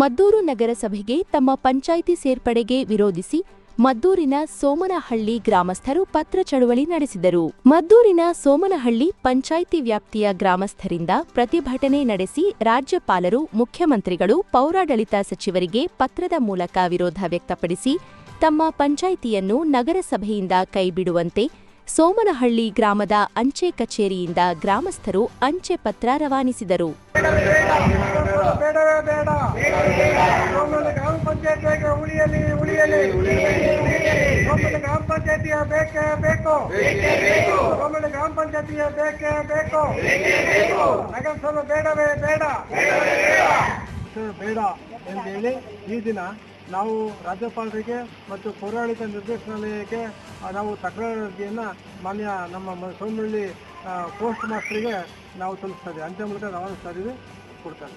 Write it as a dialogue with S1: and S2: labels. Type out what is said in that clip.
S1: ಮದ್ದೂರು ನಗರಸಭೆಗೆ ತಮ್ಮ ಪಂಚಾಯಿತಿ ಸೇರ್ಪಡೆಗೆ ವಿರೋಧಿಸಿ ಮದ್ದೂರಿನ ಸೋಮನಹಳ್ಳಿ ಗ್ರಾಮಸ್ಥರು ಪತ್ರ ಚಳುವಳಿ ನಡೆಸಿದರು. ಮದ್ದೂರಿನ ಸೋಮನಹಳ್ಳಿ ಪಂಚಾಯಿತಿ ವ್ಯಾಪ್ತಿಯ ಗ್ರಾಮಸ್ಥರಿಂದ ಪ್ರತಿಭಟನೆ ನಡೆಸಿ ರಾಜ್ಯಪಾಲರು, ಮುಖ್ಯಮಂತ್ರಿಗಳು, ಪೌರಾಡಳಿತ ಸಚಿವರಿಗೆ ಪತ್ರದ ಮೂಲಕ ವಿರೋಧ ವ್ಯಕ್ತಪಡಿಸಿ ತಮ್ಮ ಪಂಚಾಯಿತಿಯನ್ನು ನಗರಸಭೆಯಿಂದ ಕೈಬಿಡುವಂತೆ ಸೋಮನಹಳ್ಳಿ ಗ್ರಾಮದ ಅಂಚೆ ಕಚೇರಿಯಿಂದ ಗ್ರಾಮಸ್ಥರು ಅಂಚೆ ಪತ್ರ ರವಾನಿಸಿದರು
S2: ಬೇಡವೇ ಬೇಡ ಸೋಮನ ಗ್ರಾಮ ಪಂಚಾಯತಿಯಾಗ ಉಳಿಯಲಿ ಉಳಿಯಲಿ. ಒಮ್ಮೆ ಗ್ರಾಮ ಪಂಚಾಯತಿಯ ಬೇಕೇ ಬೇಕು. ಒಮ್ಮೆ ಗ್ರಾಮ ಪಂಚಾಯತಿಯ ಬೇಕೇ ಬೇಕು. ನಗರಸಭೆ ಬೇಡವೇ ಬೇಡ. ಬೇಡ. ಎಂದು ಹೇಳಿ ಈ ದಿನ ನಾವು ರಾಜ್ಯಪಾಲರಿಗೆ ಮತ್ತು ಪೌರಾಡಳಿತ ನಿರ್ದೇಶನಾಲಯಕ್ಕೆ ನಾವು ತಕರಾರು ಅರ್ಜಿಯನ್ನು ಮಾನ್ಯ ನಮ್ಮ ಸೋಮಳ್ಳಿ ಪೋಸ್ಟ್ ಮಾಸ್ಟರಿಗೆ ನಾವು ತಲುಪಿಸ್ತಾ ಇದ್ದೀವಿ. ಅಂತ ಮೂಲಕ ರವಾನಿಸ್ತಾ ಇದ್ದೀವಿ. ಕೊಡ್ತಾರೆ